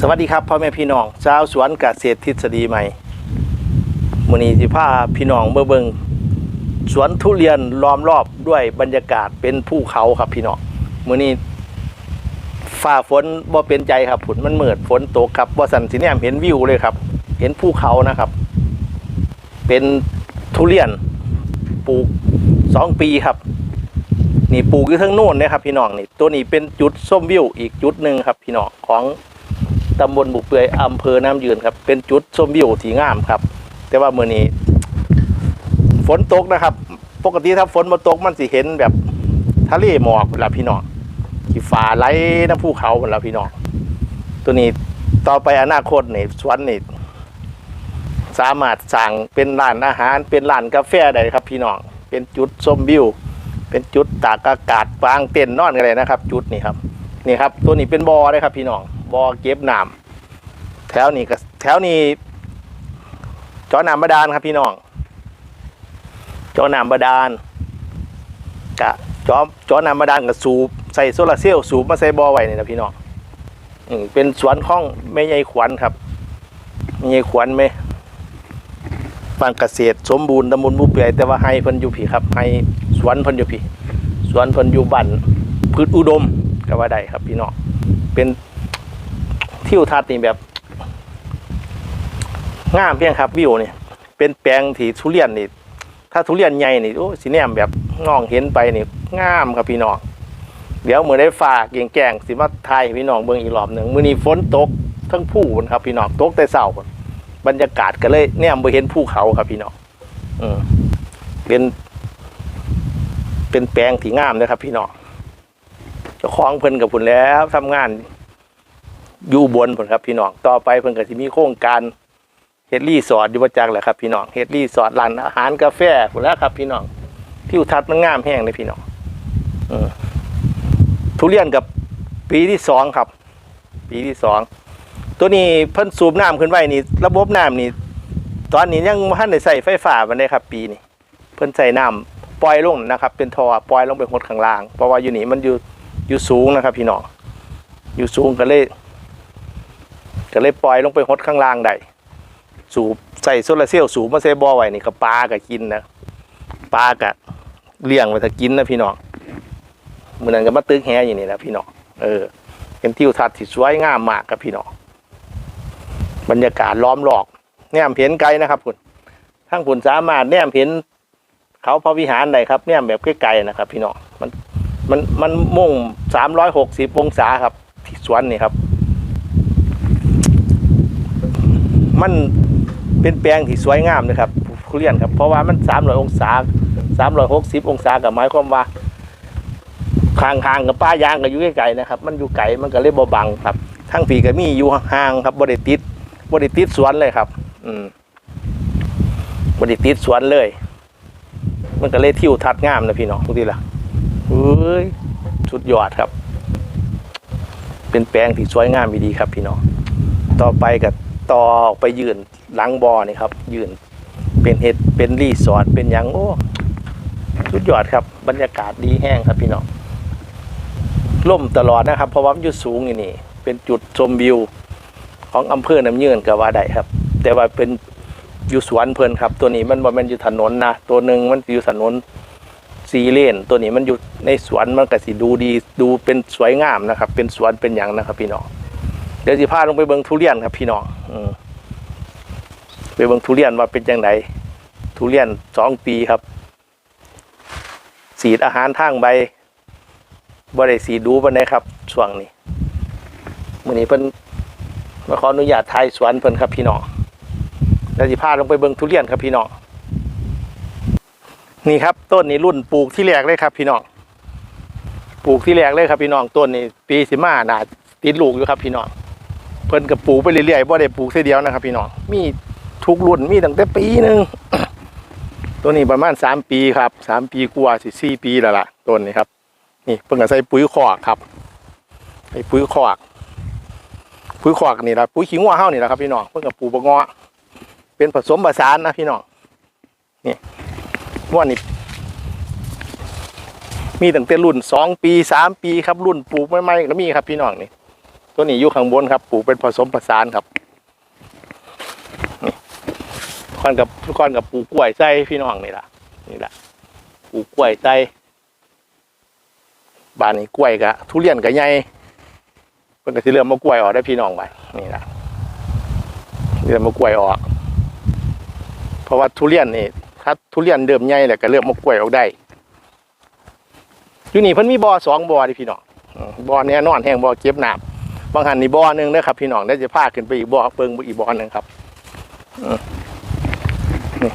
สวัสดีครับพ่อแม่พี่น้องชาวสวนเกษตรทฤษฎีใหม่มื้อนี้สิพาพี่น้องเบิ่งเบิงสวนทุเรียนล้อมรอบด้วยบรรยากาศเป็นภูเขาครับพี่น้องมือนี้ฟ้าฝนบ่เป็นใจครับฝนมันเมืดฝนตกครับบ่สันสิแนมเห็นวิวเลยครับ เห็นภูเขานะครับ เป็นทุเรียนปลูกสองปีครับ นี่ปลูกอยู่ทั้งโน่นนะครับ พี่น้องนี่ตัวนี้เป็นจุดส้มวิวอีกจุดหนึ่งครับ พี่น้องของ ตำบลบุกเปื่อยอำเภอน้ำยืนครับ เป็นจุดชมวิวที่งามครับ แต่ว่าเมื่อนี้ ฝนตกนะครับ ปกติถ้าฝนมาตกมันสิเห็นแบบทะเลหมอกเวลาพี่น้องที่ฟ้าไหลน้ำภูเขาเวลาพี่น้องตัวนี้ต่อไปอนาคตนี่สวนนี่สามารถสั่งเป็นร้านอาหาร เป็นร้านกาแฟได้ครับ พี่น้องเป็นจุดชมวิวเป็นจุดตากอากาศวางเต็นนอนกันเลยนะครับ จุดนี้ครับนี่ครับ ตัวนี้เป็นบอ่อเลยครับ พี่น้อง บ่อเก็บน้ำแถวนี้ก็แถวนี้จอน้ำบาดาลครับพี่น้องจอน้ำบาดาลกะจอจอน้ำบาดาลกับสูบใส่โซลาร์เซลล์สูบมาใส่บ่อไว้นี่นะพี่น้องอืมเป็นสวนของแม่ใหญ่ขวัญครับแม่ใหญ่ขวัญไหมฟางเกษตรสมบูรณ์ตำบลบุเปื่อยแต่ว่าให้เพิ่นอยู่พี่ครับให้สวนเพิ่นอยู่พี่สวนเพิ่นอยู่บ้านพืชอุดมก็ว่าได้ครับพี่น้องเป็น ทิวทัศน์นี่แบบงามเพียงครับวิวนี่เป็นแปลงที่ทุเรียนนี่ถ้าทุเรียนใหญ่นี่โอ้สีแนมแบบน้องเห็นไปนี่งามครับพี่น้องเดี๋ยวมือได้ฝากเก่งแกงสิมาไทยพี่น้องเบิ่งอีกรอบหนึ่งมือนี้ฝนตกทั้งผู้นครับพี่น้องตกแต่เช้าพุ่นบรรยากาศก็เลยแนมไปเห็นภูเขาครับพี่น้องอืมเป็น เป็นแปลงที่งามนะครับ พี่น้องเจ้าของเพิ่นกับพุ่นแล้วทำงาน อยู่บนพุ่นครับพี่น้องต่อไปเพิ่นก็สิมีโครงการเฮดรีสอร์ทอยู่ประจักษ์แหละครับพี่น้องเฮดรีสอร์ทร้านอาหารกาแฟพุ่นแล้วครับ พี่น้องทิวทัศน์มันงามแห้งเลยพี่น้องอทุเรียนกับปีที่สองครับ ปีที่สองตัวนี้เพิ่นสูบน้ำขึ้นไว้นี่ ระบบน้ำนี่ ตอนนี้ยังบ่ทันได้ใส่ไฟฟ้ามันเลยครับ ปีนี้เพิ่นใส่น้ำปล่อยลงนะครับ เป็นท่อปล่อยลงไปหดข้างล่างเพราะว่าอยู่นี่มันอยู่อยู่สูงนะครับ พี่น้องอยู่สูงก็เลย ก็เลยปล่อยลงไปหดข้างล่างได้สูบใส่โซลาร์เซลล์สูบมาใส่บ่อไว้นี่ก็ปลาก็กินนะปลาก็เลี้ยงไว้ถ้ากินนะพี่น้องมือนั้นก็มาตึกแฮอยู่นี่นะพี่น้องเออเป็นทิวทัศน์ที่สวยงามมากครับพี่น้องบรรยากาศล้อมรอบแนมเห็นไกลนะครับคุณทั้งคุณสามารถแนมเห็นเขาพระวิหารได้ครับแนมแบบไกลๆนะครับ พี่น้องมันมันมันมุ่งสามร้อยหกสิบองศาครับที่สวนนี่ครับ มันเป็นแปลงที่สวยงามนะครับทุเรียนครับ เพราะว่ามันสามร้อยองศาสามร้อยหกสิบองศากับหมายความว่าห่างๆกับป้ายางก็อยู่ใกล้ๆนะครับ มันอยู่ไกลมันก็เลยบ่บังครับ ทั้งปีก็มีอยู่ห่างครับบริติดบริติดสวนเลยครับ อืมบริติดสวนเลย มันก็เลยทิวทัดงามนะพี่น้องทุกทีละเฮ้ยสุดยอดครับ เป็นแปลงที่สวยงามดีครับ พี่น้องต่อไปกับ ต่อออกไปยืนหลังบอนี่ครับ ยืนเป็นเห็ดเป็นรีสอร์ทเป็นหยังโอ้สุดยอดครับ บรรยากาศดีแห้งครับพี่น้องล่มตลอดนะครับ เพราะว่ามันอยู่สูงนี่นี่เป็นจุดชมวิวของอำเภอน้ำยืนกับว่าได้ครับ แต่ว่าเป็นอยู่สวนเพลินครับ ตัวนี้มันบ่แมันอยู่ถนนนะตัวหนึ่งมันอยู่ถนนซีเลนตัวนี้มันอยู่ในสวนมันก็สิดูดีดูเป็นสวยงามนะครับ เป็นสวนเป็นอย่างนะครับพี่น้อง เดี๋ยวสิพาลงไปเบิงทุเรียนครับพี่น้องอไปเบิงทุเรียนว่าเป็นยังไงทุเรียนสองปีครับ สีดอาหารทางใบบริสีดูบันไดครับช่วงนี้มื่อนี้เพิ่นมาขออนุญาตถ่ายสวนเพิ่นครับพี่น้องเดี๋ยวสิพาลงไปเบิงทุเรียนครับพี่น้องนี่ครับต้นนี้รุ่นปลูกที่แรกเลยครับ พี่น้องปลูกที่แรกเลยครับพี่น้องต้นนี้ปีสิมาหนาติดลูกอยู่ครับพี่น้อง เพิ่นกับปลูกไปเรื่อยๆบ่ได้ปลูกทีเดียวนะครับ พี่น้องมีทุกรุ่นมีตั้งแต่ปีหนึ่งต้นนี้ประมาณสามปีครับสามปีกว่าสิสี่ปีแล้วล่ะต้นนี้ครับ นี่เพิ่งจะใส่ปุ๋ยคอกครับใส่ปุ๋ยคอกปุ๋ยคอกนี่ละปุ๋ยขิงวัวเฮานี่แหละครับพี่น้องเพิ่งกับปลูกบะงาะเป็นผสมผสานนะพี่น้องนี่ว่านี่มีตั้งแต่รุ่นสองปีสามปีครับรุ่นปลูกใหม่ๆก็มีครับพี่น้องนี่ ตัวนี้อยู่ข้างบนครับปลูกเป็นผสมผสานครับนี่ค่อนกับค่อนกับปลูกกล้วยใส่พี่น้องนี่ล่ะนี่ล่ะปลูกกล้วยใส่บ้านนี้กล้วยกะทุเรียนกะใหญ่เพิ่นก็สิเริ่มมากล้วยออกได้พี่น้องไปนี่ล่ะเริ่มมากล้วยออก เพราะว่าทุเรียนนี่ถ้าทุเรียนเดิมใหญ่แล้วก็เริ่มมากล้วยออกได้อยู่นี่เพิ่นมีบ่อสองบ่อดิพี่น้องบ่อแน่นอนแห่งบ่อเก็บน้ำ บางหันนี่บ่อหนึงนะครับ พี่น้องได้จะพาขึ้นไปอีกบ่อเปิงอีกบ่อหนึงครับอืมนี่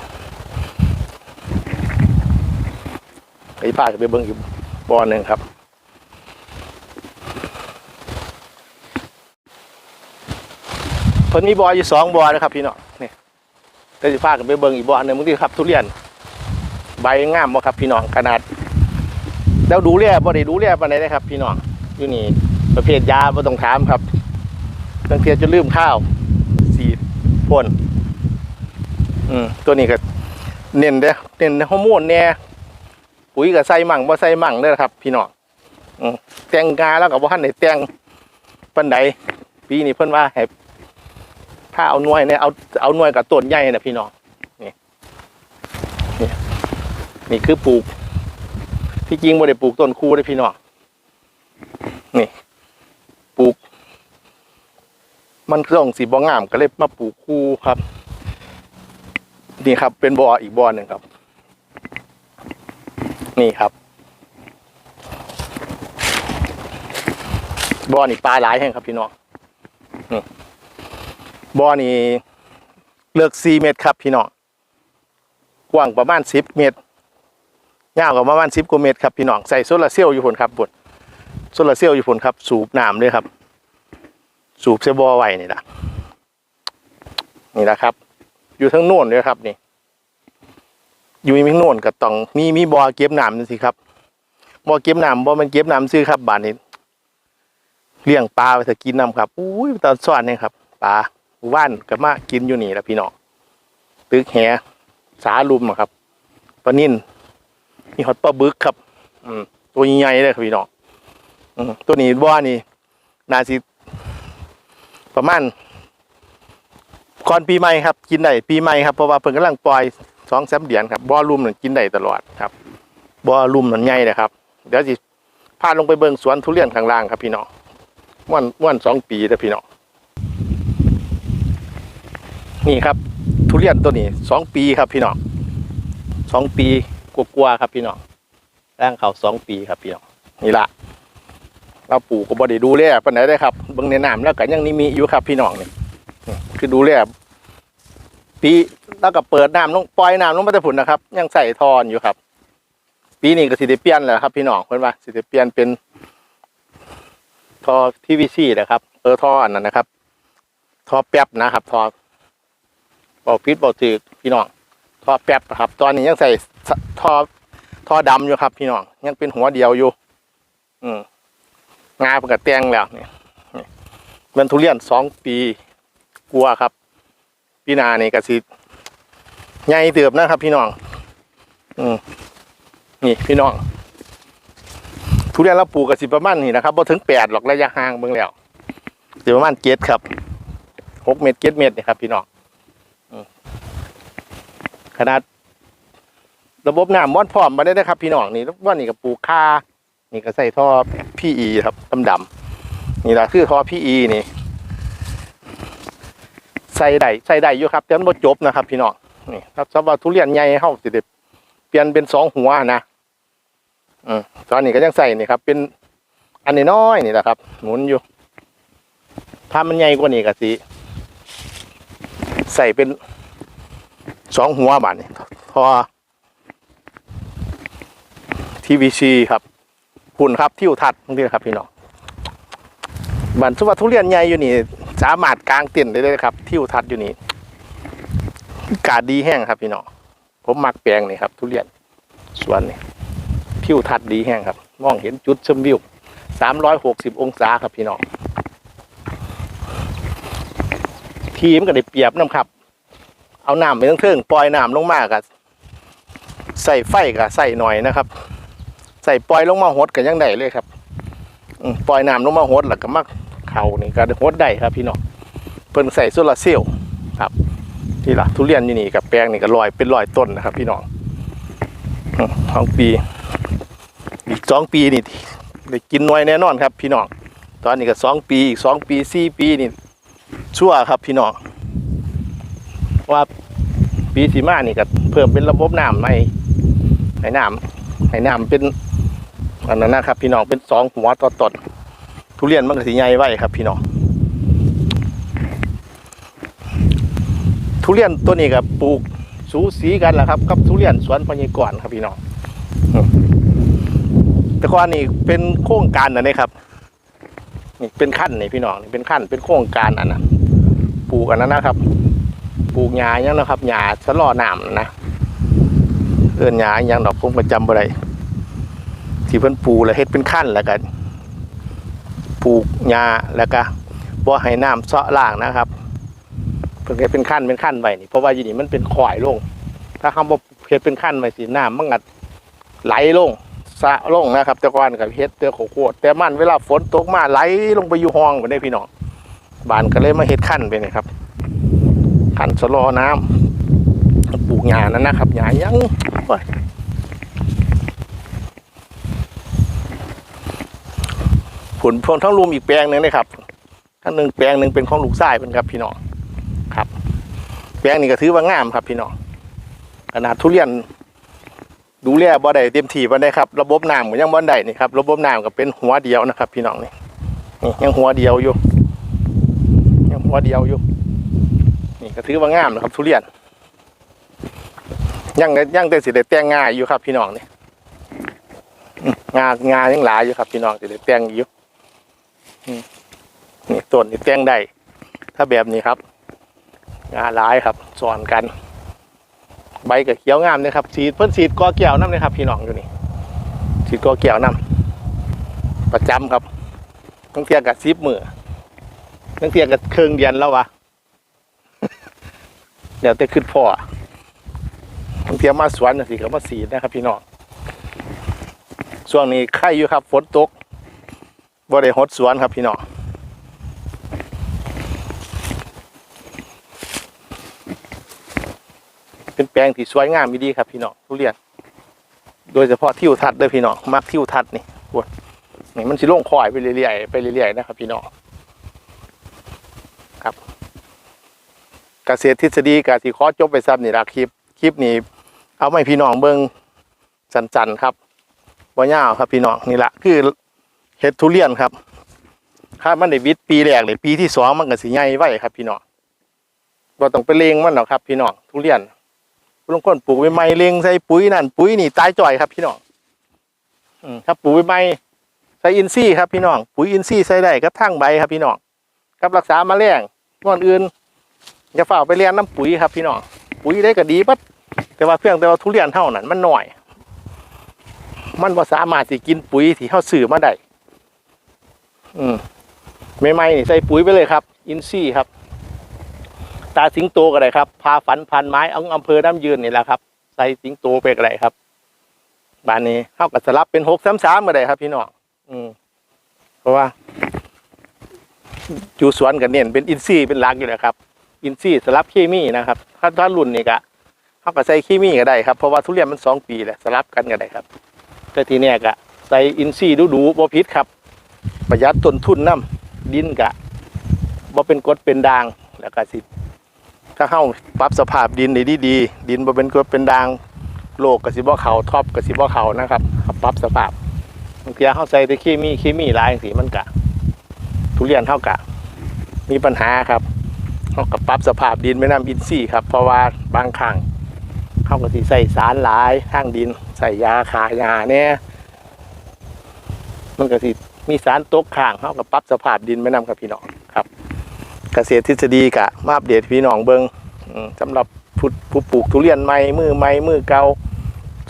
ไปพาขึ้นไปเบิ่งอีกบ่อหนึ่งครับเพิ่นมีบ่ออยู่สองบ่อนะครับ พี่น้องนี่ได้จะพาขึ้นไปเบิ่งอีกบ่อหนึ่งมึงที่ครับทุเรียน ใบงามบ่ครับ พี่น้องขนาดแล้วดูแลบ่ได้ดูแลปานใดนะครับ พี่น้องอยู่นี่ ประเภทยาไม่ต้องถามครับบางเทีจะลืมข้าวสีพ่นอืมตัวนี้ก็เน้นเด้เน้นฮอร์โมนแน่ปุ๋ยก็ใส่มั่งบ่ใส่มั่งเด้อครับ พี่น้องอืมแต่งกาแล้วก็บ่ทันได้แต่งปานใดปีนี้เพิ่นว่าให้ถ้าเอาหน่วยเนี่ยเอาเอาหน่วยกับต้นใหญ่นะพี่น้องนี่นี่นี่คือปลูก ที่จริงบ่ได้ปลูกต้นคูได้พี่น้องนี่ปลูก มันต้องสีบ่งามก็เลยมาปลูกคู่ครับ นี่ครับ เป็นบ่ออีกบ่อหนึ่งครับ นี่ครับบ่อนี่ปลาหลายแห่งครับพี่น้องนี่บ่อนี่เลือกสี่เมตรครับพี่น้องกว้างประมาณสิบเมตรยาวกว่าประมาณสิบกว่าเมตรครับพี่น้องใส่โซลาร์เซลล์อยู่ผลครับบดโซลาร์เซลล์อยู่ผลครับ สูบน้ำด้วยครับ สูบเซบอไว้นี่ละนี่นะครับ อยู่ทั้งโน่นด้วยครับนี่ อยู่มีโน่นกับต้องมีมีบอเก็บน้ำนี่สิครับบอเก็บน้ำบอมันเก็บน้ำซื้อครับบานนี้เลี้ยงปลาไปจะกินน้ำครับอุ้ยตอนสอนเนี่ยครับปลาว่านกับมากินอยู่นี่แหละพี่น้องตึกแหสาลุมครับปลานิ่นมีฮอตปลาบึกครับ อืมตัวใหญ่ๆเลยครับพี่น้องตัวนี้ว่านี่นาสิ ประมาณก่อนปีใหม่ครับ กินได้ปีใหม่ครับเพราะว่าเพิ่งกำลังปล่อยสองสามเดือนครับบ่อลุ่มนั่นกินได้ตลอดครับบ่อลุ่มนั่นใหญ่เลยครับเดี๋ยวสิพาลงไปเบิ่งสวนทุเรียนข้างล่างครับพี่น้องม่วนม่วนสองปีแล้วพี่น้องนี่ครับ ทุเรียนตัวนี้สองปีครับพี่น้องสองปีกว่าๆครับพี่น้องร่างเขาสองปีครับพี่น้องนี่ละ เราปลูกก็บ่ได้ดูแลปานไหนได้ครับเบิ่งในน้ำแล้วก็ยังนี่มีอยู่ครับพี่น้องนี่นี่คือดูแลปีแล้วก็เปิดน้ำลงปล่อยน้ำลงมาแต่ผุนนะครับ ยังใส่ทอนอยู่ครับ ปีนี้ก็สิได้เปียนแล้วครับพี่น้องเพิ่นว่าสิได้เปียนเป็นทอทีวีซีนะครับเออทออันนั้นนะครับ ทอแป๊บนะครับ ทอเบาพิษเบาตือพี่น้องทอแป๊บนะครับ ตอนนี้ยังใส่ทอทอดำอยู่ครับ พี่น้องยังเป็นหัวเดียวอยู่ อืม งาเพิ่งกระแตงแล้วเนี่ยนี่มันทุเรียนสองปีกลัวครับปีหนานี่กสิใหญ่เติบนะครับ พี่น้อง อืมนี่พี่น้อง ทุเรียนเราปลูกกระสิประมาณนี่นะครับบ่ถึงแปดหรอกระยะห่างเบิ่งแล้วสิประมาณเจ็ดครับหกเมตรเจ็ดเมตรนี่ครับ พี่น้องอขนาดระบบน้ำม้อนพร้อมมาได้นะครับ พี่น้องนี่ว่านี่กับปลูกคานี่ก็ใส่ท่อ พี่อีครับดำดำๆนี่แหละคือทอพี่อีนี่ใส่ได้ใส่ได้อยู่ครับแต่มันบ่จบนะครับ พี่น้องนี่ครับสำหรับทุเรียนใหญ่เฮาสิได้เปลี่ยนเป็นสองหัวนะอืมตอนนี้ก็ยังใส่นี่ครับ เป็นอันนี้น้อยนี่แหละครับ หมุนอยู่ ถ้ามันใหญ่กว่านี้ก็สิใส่เป็นสองหัวบาทนี่ท่อ TVC ครับ หุ่นครับทิวทัศน์นี่นะครับพี่น้องบันสุวัทุเรียนใหญ่อยู่นี่สามารถกลางเต็นท์ได้เลยครับทิวทัศน์อยู่นี่อากาศดีแห้งครับพี่น้องผมมักแปลงนี่ครับ ทุเรียนสวนนี่ทิวทัศน์ดีแห้งครับ มองเห็นจุดชมวิวสามร้อยหกสิบองศาครับพี่น้องทีมก็ได้เปรียบน้ำครับ เอาน้ำไปทั้งเทิงปล่อยน้ำลงมากกับใส่ไฟกับใส่หน่อยนะครับ ใส่ปล่อยลงมาหดกันยังได้เลยครับปล่อยน้ำลงมาหดแล้วก็มาเขานี่ก็โฮดได้ครับ พี่น้องเพิ่นใส่โซลาเซลล์ครับนี่ล่ะทุเรียนอยู่นี่กับแปลงนี่ก็ลอยเป็นลอยต้นนะครับ พี่น้องสองปีอีกสองปีนี่ได้กินน่วยแน่นอนครับ พี่น้องตอนนี้ก็สองปีอีกสองปีสี่ปีนี่ชั่วครับพี่น้องว่าปีสีมานี่ก็เพิ่มเป็นระบบน้ำในให้น้ำให้น้ำเป็น อันนั้นนะครับ พี่น้องเป็นสองหัวต่อต้นทุเรียนมันก็สีใหญ่ไว้ครับ พี่น้องทุเรียนตัวนี้ก็ปลูกสูสีกันแหละครับกับทุเรียนสวนพญากรครับพี่น้องแต่ก่อนนี่เป็นโครงการนะนี่ครับนี่เป็นขั้นนี่พี่น้องนี่เป็นขั้นเป็นโครงการอันนะปลูกอันนั้นนะครับ ปลูกหญ้าอย่างนะครับหญ้าชะลอน้ำนะเอื้อนหญ้าอย่างดอกผมก็จำบ่ได้ ที่เพิ่นปลูกแล้วเฮ็ดเป็นขั้นแล้วก็ปลูกหญ้าแล้วก็บ่ให้น้ำเซาะล่างนะครับ เพิ่นเฮ็ดเป็นขั้นเป็นขั้นไว้นี่เพราะว่าอยู่นี่มันเป็นข่อยลง ถ้าคำว่าเฮ็ดเป็นขั้นไว้สิน้ำมันก็ไหลลงสะลงนะครับแต่ก่อนกับเฮ็ดเตือโขโคตรแต่มันเวลาฝนตกมาไหลลงไปอยู่ห้องไปได้พี่น้องบ้านก็เลยมาเฮ็ดขั้นไปนะครับขั้นสะลอน้ำปลูกหญ้านั่นนะครับหญ้ายังโอ้ย ผลพวงทั้งรวมอีกแปลงหนึ่งนะครับทั้งหนึ่งแปลงหนึ่งเป็นของลูกชายเป็นครับพี่น้องครับ แปลงนี้ก็ถือว่างามครับพี่น้องขนาดทุเรียนดูแลบ่ได้เต็มที่บ่ได้ครับ ระบบน้ำก็ยังบ่ได้นี่ครับระบบน้ำก็เป็นหัวเดียวนะครับ พี่น้องนี่นี่ยังหัวเดียวอยู่ยังหัวเดียวอยู่นี่ก็ถือว่างามนะครับทุเรียนยังได้ยังแต่สิได้แต่งงายอยู่ครับ พี่น้องนี่อืมงางายังหลายอยู่ครับ พี่น้องสิได้แต่งอยู่ นี่ต้นนี่แต่งได้ ถ้าแบบนี้ครับ งาหลายครับสอนกัน ใบกับเขียวงามเลยครับสีดเพิ่นสีดกอแก้วน้ำเลยครับพี่น้องอยู่นี่สีดกอแก้วน้ำประจำครับต้องเทียกับซิปมือต้องเทียกับเครื่องเดียนแล้ววะเดี๋ยวแต่ขึ้นพ่อต้องเทียมาสวนสิเขามาสีดนะครับ พี่น้องช่วงนี้ไข่อยู่ครับฝนตก บ่ได้หดสวนครับพี่น้องเป็นแปลงที่สวยงามดีครับพี่น้องทุเรียน โดยเฉพาะทิวทัศน์เด้อพี่น้องมักทิวทัศน์นี่โอ้ยนี่มันสิลงคอยไปเรื่อยๆไปเรื่อยๆนะครับ พี่น้องครับกเกษตรทฤษฎีกาสิขอจบไปซ้ำนี่ละคลิปคลิปนี้เอาไม่พี่น้องเบิ่งสันๆครับบ่ยาวครับพี่น้องนี่ละคือ เห็ดทุเรียนครับถ้ามันได้วิทย์ปีแรกเลยปีที่สองมันก็สิใหญ่ไว้ครับพี่น้องบ่ต้องไปเลงมันหรอกครับ พี่น้องทุเรียนลงก้นปลูกใบไม้เลงใส่ปุ๋ยนั่นปุ๋ยนี่ตายจ่อยครับ พี่น้องอืมถ้าปลูกใบไม้ใส่อินทรีย์ครับพี่น้องปุ๋ยอินทรีย์ใส่ได้กับทั้งใบครับพี่น้องกับรักษาแมลงก่อนอื่นอย่าฝ่าไปเรียนน้ำปุ๋ยครับพี่น้องปุ๋ยได้ก็ดีปัดแต่ว่าเพียงแต่ว่าทุเรียนเท่านั้นมันหน่อย มันบ่สามารถสิกินปุ๋ยที่เฮาซื้อมาได้ อืมใหม่ๆนี่ใส่ปุ๋ยไปเลยครับ อินทรีย์ครับ ตาสิงโตก็ได้ครับ พาฝันพันไม้เอาอำเภอน้ำยืนนี่แหละครับ ใส่สิงโตไปก็ได้ครับบ้านนี้เข้ากับสลับเป็นหกสามสามก็ได้ครับ พี่น้องอืมเพราะว่าอยู่สวนกันเน้นเป็นอินทรีย์เป็นหลักอยู่แล้วครับ อินทรีย์สลับเคมีนะครับ ถ้าถ้ารุ่นนี่ก็เข้ากับใส่เคมีก็ได้ครับเพราะว่าทุเรียนมันสองปีแหละสลับกันก็ได้ครับแต่ทีเนี้ยก็ใส่อินทรีย์ดูดูบ่พิษครับ ประหยัดต้นทุนน้ำดินกะบ่เป็นกดเป็นด่างแล้วก็สิถ้าเข้าปรับสภาพดินดีดี ดินบ่เป็นกดเป็นด่างโลกกสิบ่เขาท็อปกสิบ่เขานะครับปรับสภาพบางทีเข้าใส่แต่เคมีเคมีหลายสีมันกะ ทุเรียนเท่ากะ มีปัญหาครับเขากับปรับสภาพดินไม่นำอินทรีย์ครับ เพราะว่าบางครั้งเขาก็สิใส่สารหลายทางดิน ใส่ยาขายาเนี่ยมันก็สิ มีสารตกข้างเขากับปรับสภาพดินไม่นำครับพี่น้องครับ เกษตรทฤษฎีกะมาอัปเดตพี่น้องเบิงอืมสำหรับผู้ผู้ปลูกทุเรียนใหม่มือใหม่มือเก่า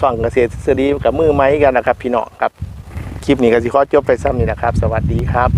ส่องเกษตรทฤษฎีกับมือใหม่กันนะครับ พี่น้องครับคลิปนี้ก็สิขอจบไปซ้ำนี้นะครับ สวัสดีครับ